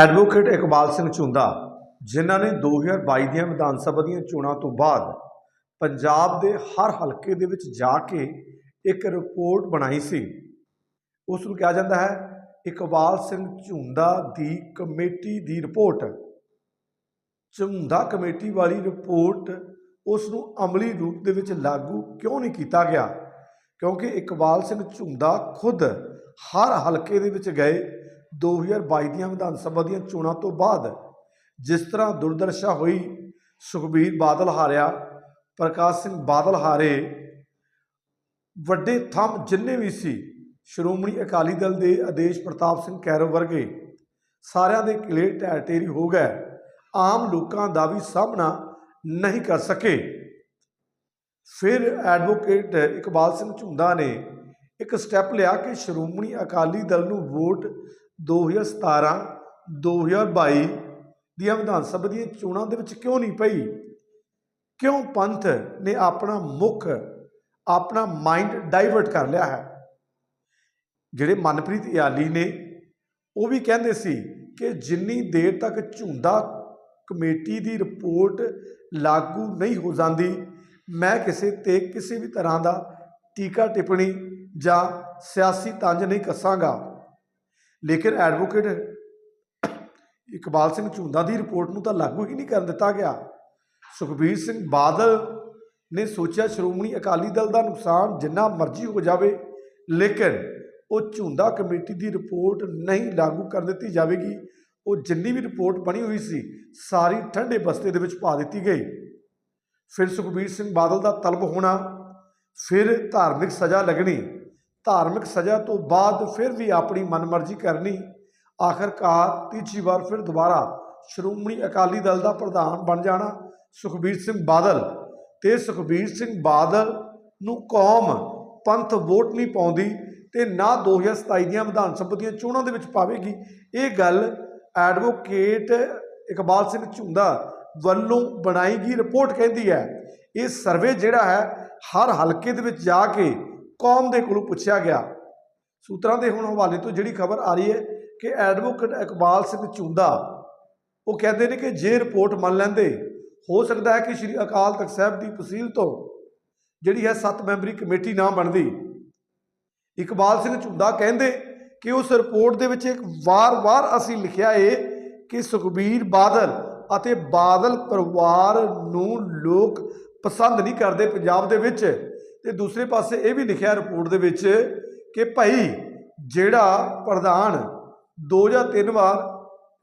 Advocate Iqbal Singh Jhunda, ਜਿਨ੍ਹਾਂ ਨੇ 2022 ਦੀਆਂ ਵਿਧਾਨ ਸਭਾ ਦੀਆਂ ਚੋਣਾਂ ਤੋਂ ਬਾਅਦ ਪੰਜਾਬ ਦੇ ਹਰ ਹਲਕੇ ਦੇ ਵਿੱਚ ਜਾ ਕੇ ਇੱਕ ਰਿਪੋਰਟ ਬਣਾਈ ਸੀ। ਉਸ ਨੂੰ ਕਿਹਾ ਜਾਂਦਾ ਹੈ, ਇਕਬਾਲ ਸਿੰਘ ਝੁੰਦਾ ਦੀ ਕਮੇਟੀ ਦੀ ਰਿਪੋਰਟ। ਝੁੰਦਾ ਕਮੇਟੀ ਵਾਲੀ ਰਿਪੋਰਟ ਉਸ ਨੂੰ ਅਮਲੀ ਰੂਪ ਦੇ ਵਿੱਚ ਲਾਗੂ ਕਿਉਂ ਨਹੀਂ ਕੀਤਾ ਗਿਆ? ਕਿਉਂਕਿ ਇਕਬਾਲ ਸਿੰਘ ਝੁੰਦਾ ਖੁਦ ਹਰ ਹਲਕੇ ਦੇ ਵਿੱਚ ਗਏ 2022 ਦੀਆਂ ਵਿਧਾਨ ਸਭਾ ਦੀਆਂ ਚੋਣਾਂ ਤੋਂ ਬਾਅਦ ਜਿਸ ਤਰ੍ਹਾਂ ਦੁਰਦਰਸ਼ਾ ਹੋਈ, ਸੁਖਬੀਰ ਬਾਦਲ ਹਾਰਿਆ, ਪ੍ਰਕਾਸ਼ ਸਿੰਘ ਬਾਦਲ ਹਾਰੇ, ਵੱਡੇ ਥੰਮ ਜਿੰਨੇ ਵੀ ਸੀ, ਸ਼੍ਰੋਮਣੀ ਅਕਾਲੀ ਦਲ ਦੇ ਆਦੇਸ਼ ਪ੍ਰਤਾਪ ਸਿੰਘ ਕੈਰੋ ਵਰਗੇ, ਸਾਰਿਆਂ ਦੇ ਕਿਲੇ ਢਹਿ ਹੋ ਗਏ। ਆਮ ਲੋਕਾਂ ਦਾ ਵੀ ਸਾਹਮਣਾ ਨਹੀਂ ਕਰ ਸਕੇ। ਫਿਰ ਐਡਵੋਕੇਟ ਇਕਬਾਲ ਸਿੰਘ ਝੁੰਦਾ ਨੇ ਇੱਕ ਸਟੈਪ ਲਿਆ ਕਿ ਸ਼੍ਰੋਮਣੀ ਅਕਾਲੀ ਦਲ ਨੂੰ ਵੋਟ 2017 2022 ਦੀਆਂ ਵਿਧਾਨ ਸਭਾ ਦੀਆਂ ਚੋਣਾਂ ਦੇ ਵਿੱਚ ਕਿਉਂ ਨਹੀਂ ਪਈ? ਕਿਉਂ ਪੰਥ ਨੇ ਆਪਣਾ ਮੁੱਖ, ਆਪਣਾ ਮਾਈਂਡ ਡਾਈਵਰਟ ਕਰ ਲਿਆ ਹੈ? ਜਿਹੜੇ ਮਨਪ੍ਰੀਤ ਇਆਲੀ ਨੇ, ਉਹ ਵੀ ਕਹਿੰਦੇ ਸੀ ਕਿ ਜਿੰਨੀ ਦੇਰ ਤੱਕ ਝੁੰਦਾ ਕਮੇਟੀ ਦੀ ਰਿਪੋਰਟ ਲਾਗੂ ਨਹੀਂ ਹੋ ਜਾਂਦੀ, ਮੈਂ ਕਿਸੇ ਤੇ ਕਿਸੇ ਵੀ ਤਰ੍ਹਾਂ ਦਾ ਟੀਕਾ ਟਿੱਪਣੀ ਜਾਂ ਸਿਆਸੀ ਤੰਜ ਨਹੀਂ ਕੱਸਾਂਗਾ। ਲੇਕਿਨ ਐਡਵੋਕੇਟ, ਇਕਬਾਲ ਸਿੰਘ ਝੁੰਦਾ ਦੀ ਰਿਪੋਰਟ ਨੂੰ ਤਾਂ ਲਾਗੂ ਹੀ ਨਹੀਂ ਕਰਨ ਦਿੱਤਾ ਗਿਆ। ਸੁਖਬੀਰ ਸਿੰਘ ਬਾਦਲ ਨੇ ਸੋਚਿਆ ਸ਼੍ਰੋਮਣੀ ਅਕਾਲੀ ਦਲ ਦਾ ਨੁਕਸਾਨ ਜਿੰਨਾ ਮਰਜ਼ੀ ਹੋ ਜਾਵੇ, ਲੇਕਿਨ ਉਹ ਝੁੰਦਾ ਕਮੇਟੀ ਦੀ ਰਿਪੋਰਟ ਨਹੀਂ ਲਾਗੂ ਕਰ ਦਿੱਤੀ ਜਾਵੇਗੀ। ਉਹ ਜਿੰਨੀ ਵੀ ਰਿਪੋਰਟ ਬਣੀ ਹੋਈ ਸੀ, ਸਾਰੀ ਠੰਡੇ ਬਸਤੇ ਦੇ ਵਿੱਚ ਪਾ ਦਿੱਤੀ ਗਈ। ਫਿਰ ਸੁਖਬੀਰ ਸਿੰਘ ਬਾਦਲ ਦਾ ਤਲਬ ਹੋਣਾ, ਫਿਰ ਧਾਰਮਿਕ ਸਜ਼ਾ ਲੱਗਣੀ ਧਾਰਮਿਕ ਸਜ਼ਾ ਤੋਂ ਬਾਅਦ ਫਿਰ ਵੀ ਆਪਣੀ ਮਨਮਰਜ਼ੀ ਕਰਨੀ। ਆਖਰਕਾਰ ਤੀਜੀ ਵਾਰ ਫਿਰ ਦੁਬਾਰਾ ਸ਼੍ਰੋਮਣੀ ਅਕਾਲੀ ਦਲ ਦਾ ਪ੍ਰਧਾਨ ਬਣ ਜਾਣਾ ਸੁਖਬੀਰ ਸਿੰਘ ਬਾਦਲ। ਤੇ ਸੁਖਬੀਰ ਸਿੰਘ ਬਾਦਲ ਨੂੰ ਕੌਮ ਪੰਥ ਵੋਟ ਨਹੀਂ ਪਾਉਂਦੀ ਤੇ ਨਾ 2027 ਦੀਆਂ ਵਿਧਾਨ ਸਭਾ ਦੀਆਂ ਚੋਣਾਂ ਦੇ ਵਿੱਚ ਪਾਵੇਗੀ। ਇਹ ਗੱਲ ਐਡਵੋਕੇਟ ਇਕਬਾਲ ਸਿੰਘ ਝੁੰਦਾ ਵੱਲੋਂ ਬਣਾਈ ਗਈ ਰਿਪੋਰਟ ਕਹਿੰਦੀ ਹੈ। ਇਹ ਸਰਵੇ ਜਿਹੜਾ ਹੈ, ਹਰ ਹਲਕੇ ਦੇ ਵਿੱਚ ਜਾ ਕੇ ਕੌਮ ਦੇ ਕੋਲੋਂ ਪੁੱਛਿਆ ਗਿਆ। ਸੂਤਰਾਂ ਦੇ ਹੁਣ ਹਵਾਲੇ ਤੋਂ ਜਿਹੜੀ ਖਬਰ ਆ ਰਹੀ ਹੈ ਕਿ ਐਡਵੋਕੇਟ ਇਕਬਾਲ ਸਿੰਘ ਝੁੰਦਾ ਉਹ ਕਹਿੰਦੇ ਨੇ ਕਿ ਜੇ ਰਿਪੋਰਟ ਮੰਨ ਲੈਂਦੇ, ਹੋ ਸਕਦਾ ਹੈ ਕਿ ਸ੍ਰੀ ਅਕਾਲ ਤਖਤ ਸਾਹਿਬ ਦੀ ਤਹਿਸੀਲ ਤੋਂ ਜਿਹੜੀ ਹੈ 7 ਮੈਂਬਰੀ ਕਮੇਟੀ ਨਾ ਬਣਦੀ। ਇਕਬਾਲ ਸਿੰਘ ਝੁੰਦਾ ਕਹਿੰਦੇ ਕਿ ਉਸ ਰਿਪੋਰਟ ਦੇ ਵਿੱਚ ਇੱਕ ਵਾਰ-ਵਾਰ ਅਸੀਂ ਲਿਖਿਆ ਏ ਕਿ ਸੁਖਬੀਰ ਬਾਦਲ ਅਤੇ ਬਾਦਲ ਪਰਿਵਾਰ ਨੂੰ ਲੋਕ ਪਸੰਦ ਨਹੀਂ ਕਰਦੇ ਪੰਜਾਬ ਦੇ ਵਿੱਚ। ਤੇ ਦੂਸਰੇ ਪਾਸੇ ਇਹ ਵੀ ਲਿਖਿਆ ਰਿਪੋਰਟ ਦੇ ਵਿੱਚ ਕਿ ਭਾਈ ਜਿਹੜਾ ਪ੍ਰਧਾਨ ਦੋ ਜਾਂ ਤਿੰਨ ਵਾਰ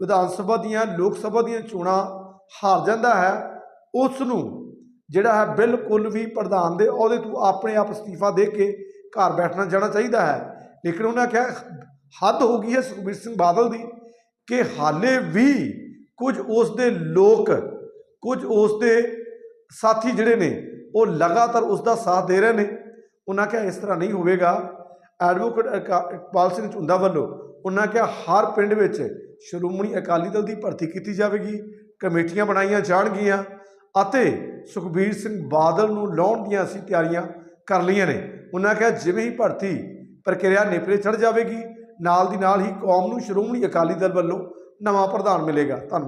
ਵਿਧਾਨ ਸਭਾ ਦੀਆਂ, ਲੋਕ ਸਭਾ ਦੀਆਂ ਚੋਣਾਂ ਹਾਰ ਜਾਂਦਾ ਹੈ ਉਸ ਨੂੰ ਜਿਹੜਾ ਹੈ ਬਿਲਕੁਲ ਵੀ ਪ੍ਰਧਾਨ ਦੇ ਅਹੁਦੇ ਤੋਂ ਆਪਣੇ ਆਪ ਅਸਤੀਫਾ ਦੇ ਕੇ ਘਰ ਬੈਠਣਾ ਜਾਣਾ ਚਾਹੀਦਾ ਹੈ। ਲੇਕਿਨ ਉਹਨਾਂ ਕਿਹਾ ਹੱਦ ਹੋ ਗਈ ਹੈ ਸੁਖਬੀਰ ਸਿੰਘ ਬਾਦਲ ਦੀ ਕਿ ਹਾਲੇ ਵੀ ਕੁਝ ਉਸ ਦੇ ਲੋਕ, ਕੁਝ ਉਸ ਦੇ ਸਾਥੀ ਜਿਹੜੇ ਨੇ ਉਹ ਲਗਾਤਾਰ ਉਸ ਦਾ ਸਾਥ ਦੇ ਰਹੇ ਨੇ। ਉਹਨਾਂ ਕਿਹਾ, ਇਸ ਤਰ੍ਹਾਂ ਨਹੀਂ ਹੋਵੇਗਾ। ਐਡਵੋਕੇਟ ਇਕਾ- ਇਕਬਾਲ ਸਿੰਘ ਝੁੰਦਾ ਵੱਲੋਂ ਉਹਨਾਂ ਕਿਹਾ, ਹਰ ਪਿੰਡ ਵਿੱਚ ਸ਼੍ਰੋਮਣੀ ਅਕਾਲੀ ਦਲ ਦੀ ਭਰਤੀ ਕੀਤੀ ਜਾਵੇਗੀ, ਕਮੇਟੀਆਂ ਬਣਾਈਆਂ ਜਾਣਗੀਆਂ ਅਤੇ ਸੁਖਬੀਰ ਸਿੰਘ ਬਾਦਲ ਨੂੰ ਲਾਉਣ ਦੀਆਂ ਅਸੀਂ ਤਿਆਰੀਆਂ ਕਰ ਲਈਆਂ ਨੇ। ਉਹਨਾਂ ਕਿਹਾ, ਜਿਵੇਂ ਹੀ ਭਰਤੀ ਪ੍ਰਕਿਰਿਆ ਨੇਪਰੇ ਚੜ ਜਾਵੇਗੀ, ਨਾਲ ਦੀ ਨਾਲ ਹੀ ਕੌਮ ਨੂੰ ਸ਼੍ਰੋਮਣੀ ਅਕਾਲੀ ਦਲ ਵੱਲੋਂ ਨਵਾਂ ਪ੍ਰਧਾਨ ਮਿਲੇਗਾ। ਧੰਨਵਾਦ।